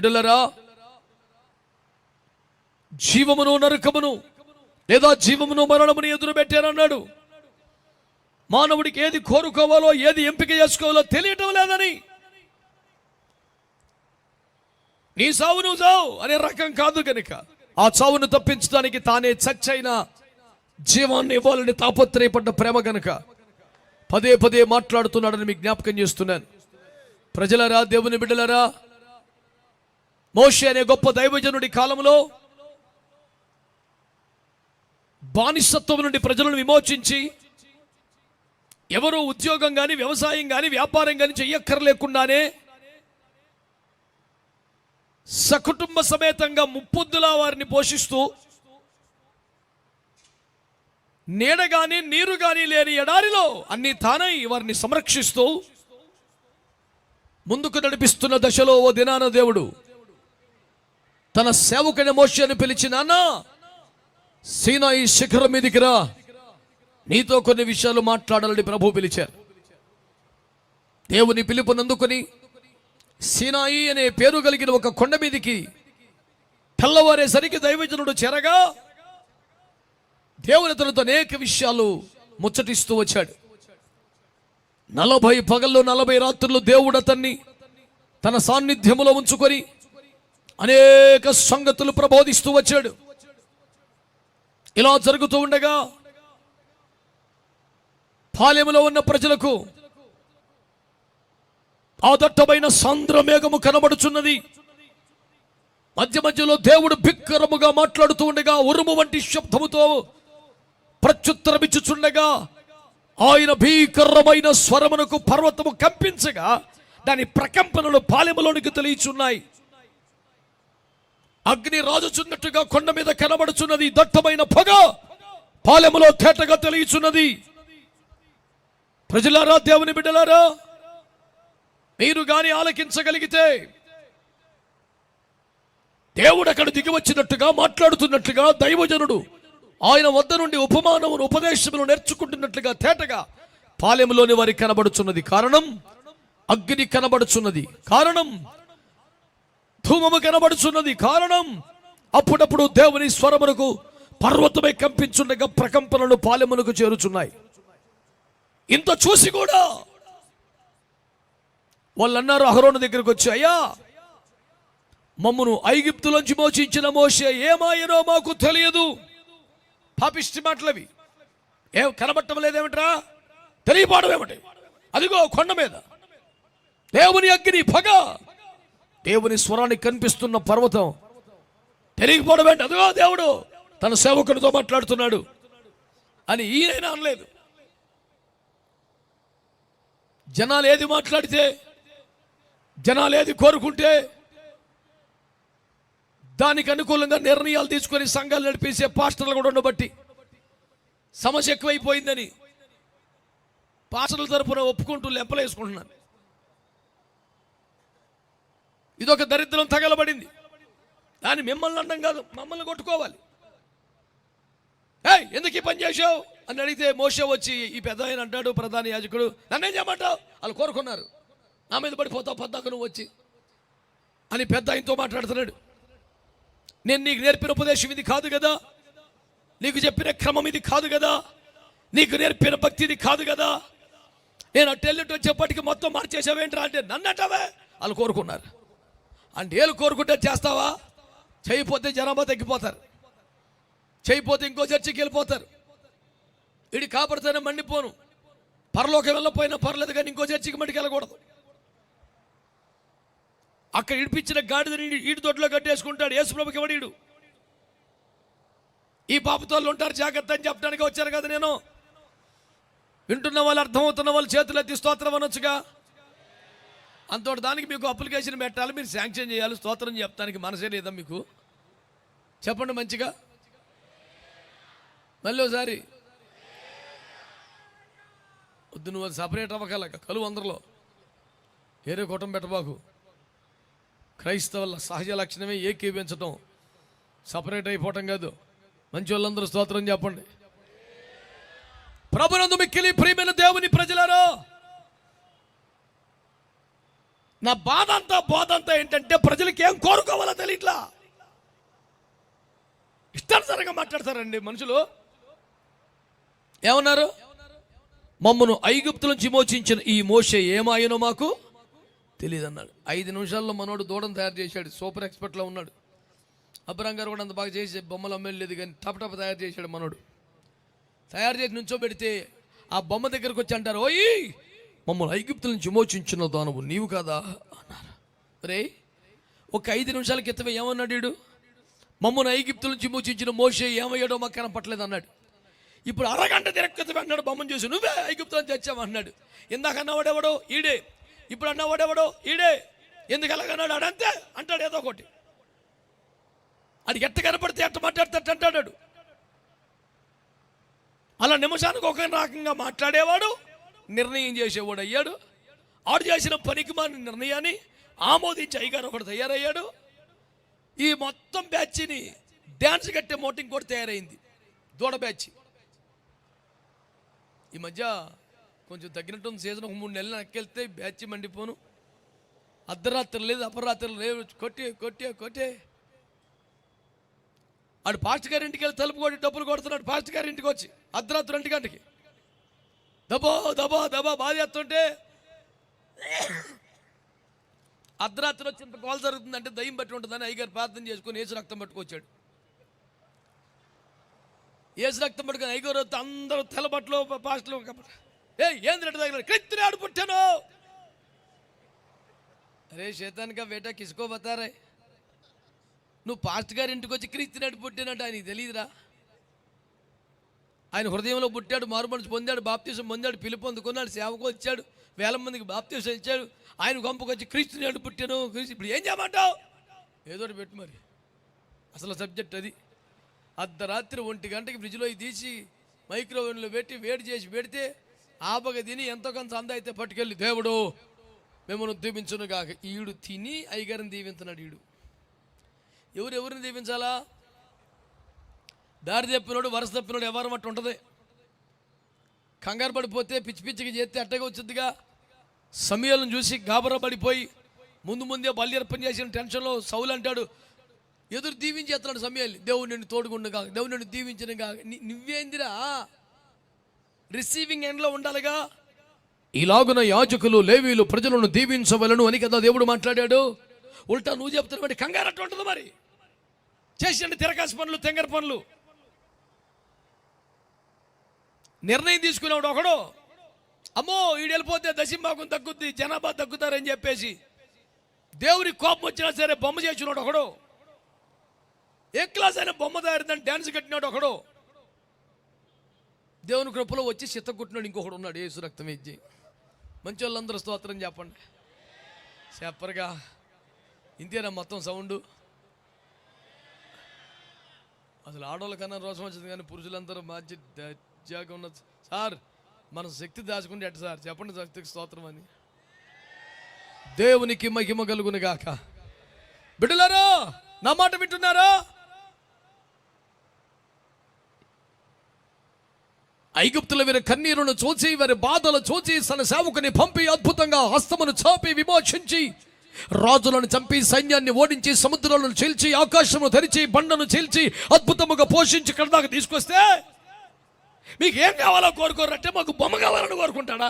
బిడ్డలరా జీవమును నరకమును లేదా జీవమును మరణమును ఎదురు పెట్టారన్నాడు మానవుడికి ఏది కోరుకోవాలో ఏది ఎంపిక చేసుకోవాలో తెలియటం లేదని. నీ సావు నువ్వు చావు అనే రకం కాదు కనుక ఆ చావును తప్పించడానికి తానే చచ్చైన జీవాన్ని ఇవ్వాలని తాపత్రయపడ్డ ప్రేమ కనుక పదే పదే మాట్లాడుతున్నాడని మీకు జ్ఞాపకం చేస్తున్నాను. ప్రజలరా దేవుని బిడ్డలరా మోషే అనే గొప్ప దైవజనుడి కాలంలో బానిసత్వం నుండి ప్రజలను విమోచించి ఎవరు ఉద్యోగం కానీ వ్యవసాయం కానీ వ్యాపారం కానీ చెయ్యక్కర్లేకుండానే సకుటుంబ సమేతంగా ముప్పొద్దులా వారిని పోషిస్తూ నీడ కానీ నీరు కానీ లేని ఎడారిలో అన్ని తానై వారిని సంరక్షిస్తూ ముందుకు నడిపిస్తున్న దశలో ఓ దినాన దేవుడు తన సేవకుని మోషని పిలిచి నాన్న ఈ శిఖరం మీదికి రా. నీతో కొన్ని విషయాలు మాట్లాడాలని ప్రభు పిలిచారు. దేవుని పిలుపునందుకొని సీనాయి అనే పేరు కలిగిన ఒక కొండ మీదికి తెల్లవారేసరికి దైవజనుడు చేరగా దేవుని తనతో అనేక విషయాలు ముచ్చటిస్తూ వచ్చాడు. నలభై పగల్లో నలభై రాత్రులు దేవుడు అతన్ని తన సాన్నిధ్యములో ఉంచుకొని అనేక సంగతులు ప్రబోధిస్తూ వచ్చాడు. ఇలా జరుగుతూ ఉండగా పాలెములో ఉన్న ప్రజలకు ఆదట్టమైన సాంద్రమేఘము కనబడుచున్నది. మధ్య మధ్యలో దేవుడు బిక్కరముగా మాట్లాడుతూ ఉండగా ఉరుము వంటి శబ్దముతో ప్రత్యుత్తరమిచ్చుచుండగా ఆయన భీకరమైన స్వరమునకు పర్వతము కంపించగా దాని ప్రకంపనలు పాలెములోనికి తెలియచున్నాయి అగ్ని రాజుచున్నట్టుగా కొండ మీద కనబడుచున్నది దట్టమైన పొగ పాలెములో తేటగా తెలియచున్నది. ప్రజలారా దేవుని బిడ్డలారా మీరు గాని ఆలకించగలిగితే దేవుడు అక్కడ దిగి వచ్చినట్టుగా మాట్లాడుతున్నట్టుగా దైవజనుడు ఆయన వద్ద నుండి ఉపమానమును ఉపదేశములు నేర్చుకుంటున్నట్లుగా తేటగా పాలెములోని వారికి కనబడుచున్నది. కారణం అగ్ని కనబడుచున్నది. కారణం ధూమము కనబడుచున్నది. కారణం అప్పుడప్పుడు దేవుని స్వరమునకు పర్వతమై కంపించుండగా ప్రకంపనలు పాలెమునకు చేరుచున్నాయి. ఇంత చూసి కూడా వాళ్ళు అన్నారు అహరోను దగ్గరకు వచ్చి అయ్యా మమ్మను ఐగిప్తులోంచి మోచించిన మోసే ఏమాయనో మాకు తెలియదు. పాపిష్టి మాటలవి. ఏ కనబట్టం లేదేమిట్రా? తెలియపాడమేమిటి అదిగో కొండ మీద. దేవుని అగ్ని పగ దేవుని స్వరానికి కనిపిస్తున్న పర్వతం తెలియకపోవడం ఏంటి? అదిగో దేవుడు తన సేవకునితో మాట్లాడుతున్నాడు. అని ఈయన అనలేదు. జనాలు ఏది మాట్లాడితే జనాలు ఏది కోరుకుంటే దానికి అనుకూలంగా నిర్ణయాలు తీసుకొని సంఘాలు నడిపేసే పాస్టర్లు కూడా ఉండబట్టి సమస్య ఎక్కువైపోయిందని పాస్టర్ల తరపున ఒప్పుకుంటూ లెంపలేసుకుంటున్నాను. ఇదొక దరిద్రం తగలబడింది. దాన్ని మిమ్మల్ని అనడం కాదు మమ్మల్ని కొట్టుకోవాలి. ఏయ్ ఎందుకు ఈ పని చేసావు అని అడిగితే మోసే వచ్చి ఈ పెద్ద ఆయన అంటాడు ప్రధాన యాజకుడు నన్నేం చేయమంటావు? వాళ్ళు కోరుకున్నారు. నా మీద పడిపోతావు పద్దాక నువ్వు వచ్చి. అని పెద్ద ఆయనతో మాట్లాడుతున్నాడు. నేను నీకు నేర్పిన ఉపదేశం ఇది కాదు కదా? నీకు చెప్పిన క్రమం ఇది కాదు కదా? నీకు నేర్పిన భక్తి ఇది కాదు కదా? నేను అటు వచ్చేప్పటికి మొత్తం మార్చేసావేంట్రా అంటే నన్ను అంటావే? వాళ్ళు కోరుకున్నారు. అంటే ఏళ్ళు కోరుకుంటే చేస్తావా? చేయపోతే జనాభా తగ్గిపోతారు. చేయపోతే ఇంకో చర్చికి వెళ్ళిపోతారు. ఇడి కాపాడితేనే మండిపోను. పరలోకి వెళ్ళపోయినా పర్లేదు కానీ ఇంకో చర్చికి మటుకు వెళ్ళకూడదు. అక్కడ ఇడిపించిన గాడిదని ఈడు దొడ్లో కట్టేసుకుంటాడు. యేసుప్రభుకి ఎవడీడు ఈ పాపతోళ్ళు ఉంటారు జాగ్రత్త అని చెప్పడానికి వచ్చారు కదా నేను. వింటున్న వాళ్ళు అర్థమవుతున్న వాళ్ళు చేతులు ఎత్తి స్తోత్రం అనొచ్చుగా. అంతటి దానికి మీకు అప్లికేషన్ పెట్టాలి మీరు శాంక్షన్ చేయాలి స్తోత్రం చెప్తానికి మనసే లేదా మీకు? చెప్పండి మంచిగా. మళ్ళీ ఒకసారి. వద్దు నువ్వు సపరేట్ అవ్వగల కలువు అందరిలో. ఏరే కుటుంబం పెట్టబాకు. క్రైస్తవుల సహజ లక్షణమే ఏకీవించటం సపరేట్ అయిపోవటం కాదు. మంచి వాళ్ళందరూ స్తోత్రం చెప్పండి. ప్రభునందు మిక్కిలి ప్రియమైన దేవుని ప్రజలారా నా బాధ అంతా బోధ అంతా ఏంటంటే ప్రజలకి ఏం కోరుకోవాలో తెలియట్లా ఇష్టానుసారంగా మాట్లాడతారండి మనుషులు. ఏమన్నారు? మమ్మను ఐగుప్తుల నుంచి మోచించిన ఈ మోషే ఏమాయనో మాకు? తెలియదు అన్నాడు ఐదు నిమిషాల్లో మనోడు దూడను తయారు చేశాడు. సూపర్ ఎక్స్పర్ట్లో ఉన్నాడు. అబ్రాం గారు కూడా అంత బాగా చేసి బొమ్మలు అమ్మలేదు కానీ టప్ టప్ తయారు చేశాడు మనోడు. తయారు చేసి నుంచోబెడితే ఆ బొమ్మ దగ్గరకు వచ్చి అంటారు ఓయ్ మమ్మల్ని ఐగుప్తుల నుంచి విమోచించిన దానవు నీవు కదా? అన్నారు. రే ఒక ఐదు నిమిషాల క్రితమే ఏమన్నాడు మమ్మల్ని ఐగుప్తుల నుంచి విమోచించిన మోషే ఏమయ్యాడో మాకు కనపట్లేదు అన్నాడు. ఇప్పుడు అరగంట తిరక్కత అన్నాడు బొమ్మను చూసి. నువ్వే ఐగుప్తులను తెచ్చావు అన్నాడు. ఇందాక అన్నవాడెవడో ఈడే. ఇప్పుడు అన్నవాడెవడో ఈడే. ఎందుకు ఎలాగన్నాడు అడంతే అంటాడు ఏదో ఒకటి. అది ఎట్ట కనపడితే ఎట్ట మాట్లాడితే అంటాడు. అలా నిమిషానికి ఒక రకంగా మాట్లాడేవాడు నిర్ణయం చేసేవాడు అయ్యాడు. ఆడు చేసిన పనికి మాని నిర్ణయాన్ని ఆమోదించి అయ్యగారు ఒకడు తయారయ్యాడు. ఈ మొత్తం బ్యాచ్ని డ్యాన్స్ కట్టే మోటింగ్ కూడా తయారైంది. దూడ బ్యాచ్. ఈ మధ్య కొంచెం తగ్గినట్టు సీజన్. ఒక మూడు నెలలు నక్కెళ్తే బ్యాచ్ మండిపోను. అర్ధరాత్రి లేదు అపరాత్రి లేవు కొట్టే కొట్టే కొట్టే. ఆడు పాస్ట్ గారి ఇంటికి వెళ్ళి తలుపు కొట్టి డబ్బులు కొడుతున్నాడు. పాస్ట్ గారి ఇంటికి వచ్చి అర్ధరాత్రి రెండు గంటకి దబో దబో దబో బాధేస్తుంటే అర్ధరాత్రి వచ్చి ఇంత జరుగుతుందంటే దయ్యం బట్టి ఉంటుందని అయ్యగారు ప్రార్థన చేసుకుని ఏసు రక్తం పట్టుకొచ్చాడు. ఏసు రక్తం పట్టుకుని అయ్యగారు వస్తే అందరూ తెల్లబట్టలు పాస్టలు ఏ ఏంది రెడ్డి దగ్గర? కృత్తిని ఆడు పుట్టాను. అరే శేతానికా వేట కిసుకోబతారే నువ్వు పాస్ట్ గారి ఇంటికి వచ్చి క్రీస్తునాడు పుట్టినట్టు ఆయనకి తెలియదురా. ఆయన హృదయంలో పుట్టాడు మారుమనసు పొందాడు బాప్తీసం పొందాడు పిలుపు అందుకున్నాడు సేవకు వచ్చాడు వేల మందికి బాప్తీసం ఇచ్చాడు. ఆయన గొంపకు వచ్చి క్రీస్తునాడు పుట్టాను క్రీస్తు ఇప్పుడు ఏం చేయమంటావు? ఏదో పెట్టు మరి. అసలు సబ్జెక్ట్ అది. అర్ధరాత్రి ఒంటి గంటకి ఫ్రిడ్జ్లో తీసి మైక్రోవేవ్లో పెట్టి వేడి చేసి పెడితే ఆపగ తిని ఎంతో కొంత అంద అయితే పట్టుకెళ్ళి దేవుడు మిమ్మల్ని దీవించును కాక ఈడు తిని అయ్యగారిని దీవించున్నాడు ఈడు. ఎవరు ఎవరిని దీవించాలా? దారి తప్పినోడు వరుస తప్పినోడు ఎవరు అట్టు ఉంటుంది? కంగారు పడిపోతే పిచ్చి పిచ్చిగా చేస్తే అట్టగా వచ్చిందిగా సమయాలను చూసి గాబరా పడిపోయి ముందు ముందే బల్యర్పణ చేసిన టెన్షన్లో సౌలు అంటాడు ఎదురు దీవించేస్తున్నాడు సమయాలు దేవుడు నిన్ను తోడుకుండగా దేవుడు నిన్ను దీవించిన కాక నువ్వేందిరా? రిసీవింగ్ ఎండ్లో ఉండాలిగా. ఇలాగున యాజకులు లేవీలు ప్రజలను దీవించవలను అని కదా దేవుడు మాట్లాడాడు. ఉల్టా నువ్వు చెప్తున్నా మరి కంగారట్టు ఉంటుంది మరి. చేసిన తిరకాసి పనులు తెంగర పనులు. నిర్ణయం తీసుకునేవాడు ఒకడు. అమ్మో వీడు వెళ్ళిపోతే దశంభాగం తగ్గుద్ది జనాభా తగ్గుతారని చెప్పేసి దేవుని కోపం వచ్చినా సరే బొమ్మ చేసినాడు ఒకడు. ఏ క్లాస్ అయినా బొమ్మ తయారుందని డ్యాన్స్ కట్టినాడు ఒకడు. దేవుని కృపలో వచ్చి చిత్తకుట్టినాడు ఇంకొకడు ఉన్నాడు ఏసు రక్తం ఇచ్చి. మంచి వాళ్ళందరూ స్తోత్రం చెప్పండి. చెప్పరుగా. ఇంతేనా మొత్తం సౌండు? అసలు ఆడవాళ్ళకన్నా రోషం వచ్చింది కానీ పురుషులందరూ మంచి ఉద్యోగం ఉన్న సార్ మనం శక్తి దాచుకుంటే ఎట్ట సార్? చెప్పండి శక్తికి స్తోత్రం అని. దేవునికి మహిమ కలుగును గాక. బిడ్డలారా నా మాట వింటున్నారా? ఐగుప్తుల వీరి కన్నీరును చూచి వారి బాధలు చూచి తన సేవకుని పంపి అద్భుతంగా హస్తమును చాపి విమోచించి రాజులను చంపి సైన్యాన్ని ఓడించి సముద్రాలను చీల్చి ఆకాశమును ధరించి బండను చీల్చి అద్భుతముగా పోషించి కడదాకా తీసుకొస్తే మీకు ఏం కావాలో కోరుకోరంటే మాకు బొమ్మ కావాలని కోరుకుంటాడా?